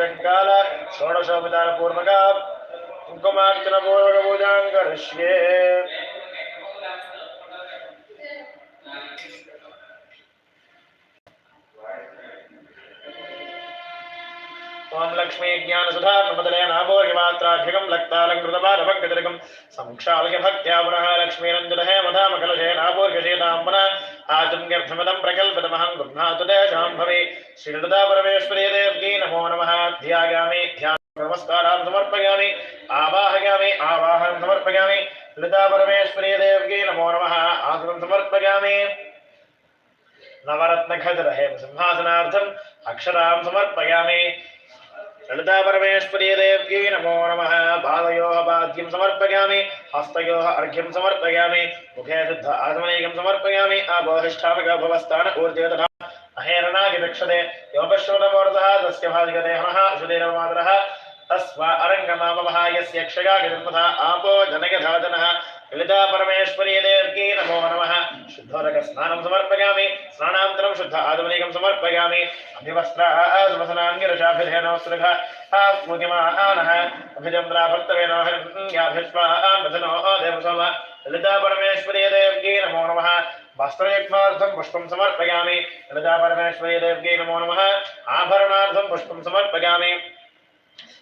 सायङ्काल षोडशोपचारपूर्वक कुङ्कुमार्चनपूर्वकपूजां करिष्ये ओम लक्ष्मी ज्ञान सुधा नमदले नाभोग्य मात्राधिकं लक्तालङ्कृतपादभक्तितिलकं। संक्षालय भक्त्या पुनः श्रीलता परमेश्वरी नमो नमः। समर्पयामि, आवाहयामि समर्पयामि। ललिता परमेश्वरी नमो नमः। समर्पयामि। नवरत्नखजरहे सिंहासनार्थम् अक्षरां समर्पयामि। ललिता परमेश्वरी देव्यै नमो नमः। बालयोः पाद्यं समर्पयामि, हस्तयोः अर्घ्यं समर्पयामि, मुखे शुद्ध आसमनेकं समर्पयामि, आबोधिष्ठापक भवस्थान ऊर्जे तथा अहेरणागिदक्षते तस्य भाजिगते हनः तस्वा अरङ्गमामवः यस्य क्षयागितन्मथा आपो जनयधातनः ललिता परमेश्वरी देव्यै नमो नमः। शुद्धोदकस्नानं समर्पयामि स्नानान्तरं शुद्ध आदमनीकं समर्पयामि। अभिवस्त्राः हरिण्याभिष्मान् वचनो देवसोम। ललिता परमेश्वरी देव्यै नमो। नमः पुष्पं समर्पयामि। ललिता परमेश्वरी देव्यै नमो नमः। आभरणार्थं पुष्पं समर्पयामि।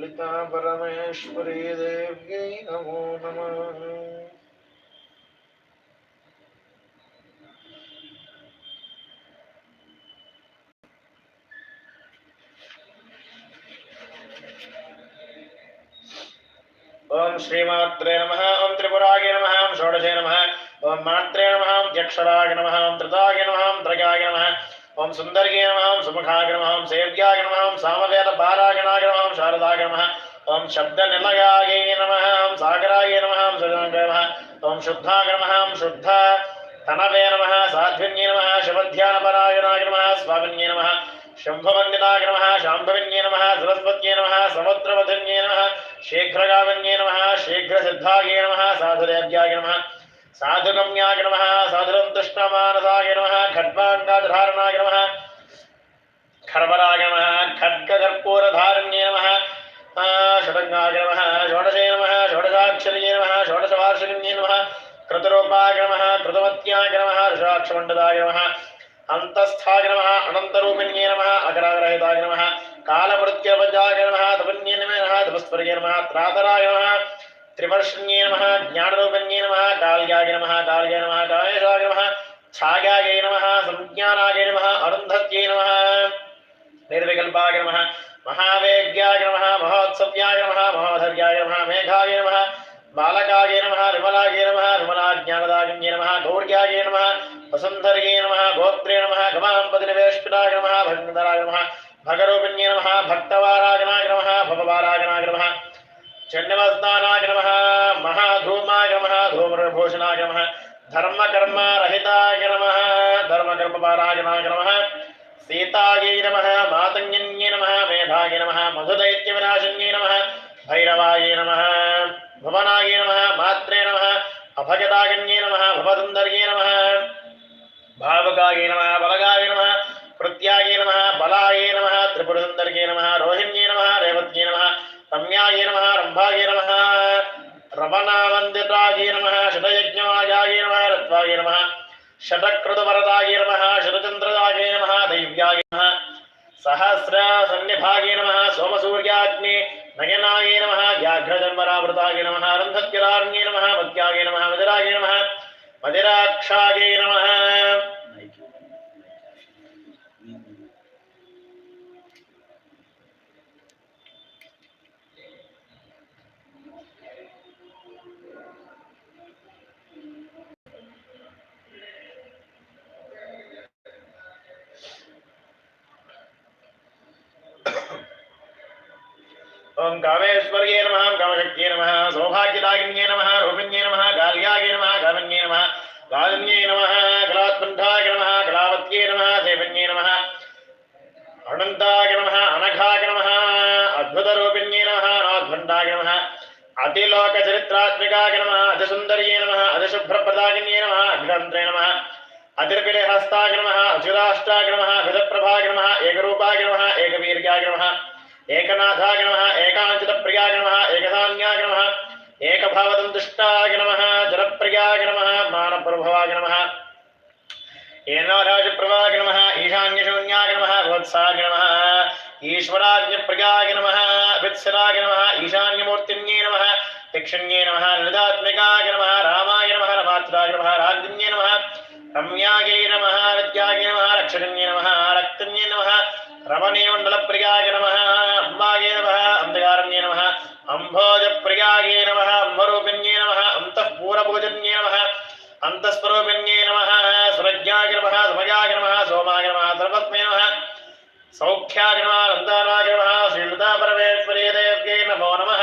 ललिता परमेश्वरी देव्यै नमो नमः। ओम श्रीमात्रे नमः, ओम त्रिपुराय नमः, ओम षोडशे नमः, ओम मात्रे नमः, ओम यक्षराय नमः, ओम त्रिताय नमः, ओम त्रयाय नमः। ओम सुंदर्ये नमः सुमुखाय नमः सामवेद पारायणाय नमः, ओम ओम शब्दनिलयाय नमः, ओम सागराय नम, ओम नमः, ओम शुद्धाय नमः शुद्ध तनवे नमः, साध्विन्ये नमः शिवध्यानपरायणाय नमः, स्वामिन्ये नमः, शम्भवन्दिताय नमः, शाम्भविन्ये नमः, सरस्वत्ये नमः, समुद्रवधन्ये नमः, शीघ्रगामिन्ये नमः नमः, साधुदेव्याय नमः। साधुगम्याय नमः नमः, खड्वाङ्गाधारणाय नमः नमः खड्गकर्पूरधारण्ये नमः षडङ्गाय षोडशे नमः, षोडशाक्षर्ये नमः, षोडशवार्षिण्ये नमः, कृतरूपाय नमः, कृतवत्याय नमः अनन्तरूपिण्ये नमः, अगराग्रहिताय नमः कालमृत्यवजाय नमः तपन्ये नमः नमः त्रिवर्षण्ये नमः ज्ञानरूपिण्ये नमः काल्याय नमः काल्ये नमः कालेशाय नमः, छायायै नमः, संज्ञानाय नमः, अरुन्धत्यै नमः। निर्विकल्पाय नमः, महावेग्याय नमः, महोत्सव्याय नमः महोधर्याय नमः, मेघाय नमः, बालकाय नमः विमलाय नमः विमलाज्ञानदायिन्ये नमः, गौर्याय नमः, वसुन्धर्ये नमः, गोत्रे नमः गमाम्पतिनिवेष्टिताय नमः भगन्दराय नमः, भगरूपिण्ये नमः भक्तवारागणाय नमः भववारागणाय नमः चण्डवस्नानाय नमः, महाधूमाय नमः, धूम्रभूषणाय नमः, धर्मकर्मरहिताय नमः धर्मकर्मपारायणाय नमः सीतायै नमः, मातङ्गिन्ये नमः, मेधाय नमः, मधुदैत्यविनाशिन्ये नमः, भैरवाय नमः, भुवनाय नमः, मात्रे नमः अभयदागन्ये नमः, भवसुन्दर्ये नमः, भावकाय नमः, बलगाय नमः, कृत्याय नमः, बलाय नमः, त्रिपुरसुन्दर्ये नमः, रोहिण्ये नमः, रेवत्ये नमः, रम्याय नमः। रम्भाय नमः रवणावन्दिताय नमः। शतयज्ञमायाय नमः। रत्वाय नमः। शतक्रतुवरदाय नमः। शतचन्द्रदाय नमः। दैव्याय नमः। सहस्रसन्निभाय नमः। सोमसूर्याग्ने नयनाय नमः। व्याघ्रजन्मरावृताय नमः। रन्धत्युदारण्ये नमः। मद्याय नमः। मदिराय नमः। मदिराक्षाय नमः। ओम कामेश्वर्ये नमः कामशक्ति नमः, सौभाग्यदायिन्ये नमः रूपिण्ये नमः काल्याय नमः कामिन्ये नमः राजन्ये नमः कलात्मण्ठाय नमः कलावत्ये नमः देवन्ये नमः, अनन्ताय नमः, अनघाय नमः, अद्भुतरूपिण्ये नमः नाद्भण्डाय नमः, अतिलोकचरित्रात्मिकाय नमः, अतिसुन्दर्ये नमः, अतिशुभ्रप्रदायिन्ये नमः अग्रन्त्रे नमः अतिर्विलेहस्ताय नमः अचिराष्टाय नमः अभितप्रभाय नमः, एकरूपाय नमः, एकवीर्याय नमः एकनाथाय नमः एकाञ्चितप्रियाय नमः एकधान्याय नमः एकभावदन्तुष्टाय नमः, जलप्रियाय नमः मानप्रभवाय नमः। एनाराजप्रभाय नमः, ईशान्यशून्याय नमः भवत्साय नमः ईश्वराज्ञप्रजाय नमः, वित्सराय नमः, ईशान्यमूर्तिन्ये नमः तिक्षण्ये नमः निदात्मिकाय नमः, रामाय नमः रमात्राय नमः राज्ञे नमः, रम्यायै नमः रत्यायै नमः, रक्षजन्ये नमः, रक्तन्ये नमः रमणे सर्वस्मै नमः सौख्याग्रमानन्दानाग्रमः श्रीलतापरमेश्वरी देव्यै नमो नमः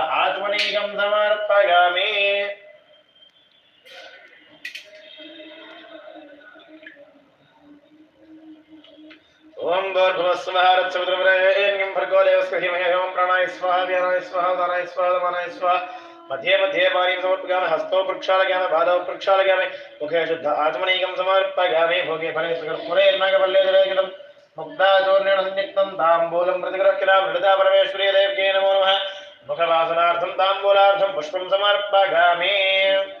ओम भूर्भुवस्वः रत्समुद्रवरेण्यं भर्गो देवस्य धीमहि ओम प्राणाय स्वाहा व्यानाय स्वाहा दानाय स्वाहा दमानाय स्वाहा। मध्ये मध्ये समर्पयामि मुखे शुद्ध समर्पयामि, भोगे फले मुक्ताचूर्णेन संयुक्तं, ताम्बूलं देव्यै नमो नमः। मुखवासनार्थं, ताम्बूलार्थं, पुष्पं समर्पयामि।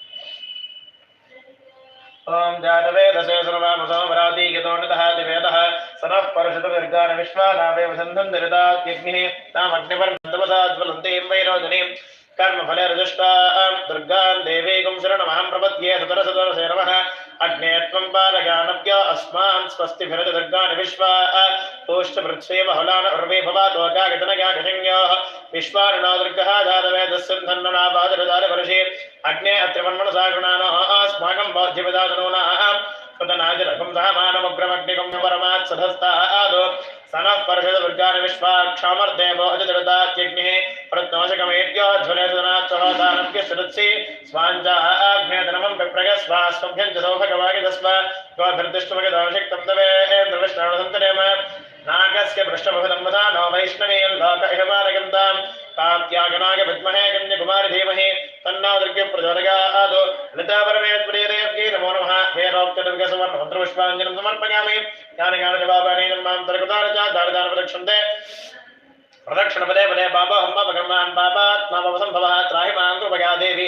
ॐ जातवेदसे सर्वामसोमरातीकितोणितः दिवेदः स नः परशुतुर्गान् विश्वानावेव सन्धम् दरितात्यग्निः तामग्निपर्तपसाज्वलन्तीं वैरोदिनीं कर्मफले रजुष्टां दुर्गान् देवीकुं शरणमहं प्रपद्ये सुतरसुतरसे नमः। अग्ने त्वं बालयानव्य अस्मान् स्वस्तिभिरति दुर्गान् विश्वा तोष्टपृच्छ्वे बहुलान उर्वे भवातोकागतनया गजन्योः विश्वानुना दुर्गः जातवेदस्सन्धन्ननापादरदारवर्षे अग्ने अत्यमन्मनसा गुणानो अस्माकं बाध्यपदागणोनां पतनाजरकुम्धामानमुग्रमग्निकुं परमात् सधस्तादो सनः पर्षदुर्गान् विश्वाक्षामर्दे बोधजडतात्यग्निः प्रत्नोषकमेत्योज्ज्वलसनात्सहसानभ्यसदत्सि स्वाञ्जाग्नेतनमं विप्रगस्वा स्वभ्यं च सौभगवागिदस्व त्वभिर्दिष्टुमगदाशक्तं तवेन्द्रविष्णाणसन्तरेम नागस्य पृष्ठभुवदम्बधा नो वैष्णवीं लोक इह बालगन्तां कात्यागनागपद्महे कन्यकुमारि धीमहि। तन्नो दुर्गे प्रचोदयात् लता परमेश्वरी देव्यै नमो नमः वेदोक्तदुर्गसुवर्णमन्त्रपुष्पाञ्जलिं समर्पयामि ज्ञानज्ञानजवाबाणि जन्मान्तरकृतानि च दारदानप्रदक्षन्ते प्रदक्षिण पदे पदे बाबा हम भगवान बाबा आत्मावसंभवः त्राहि माँ कृपया देवी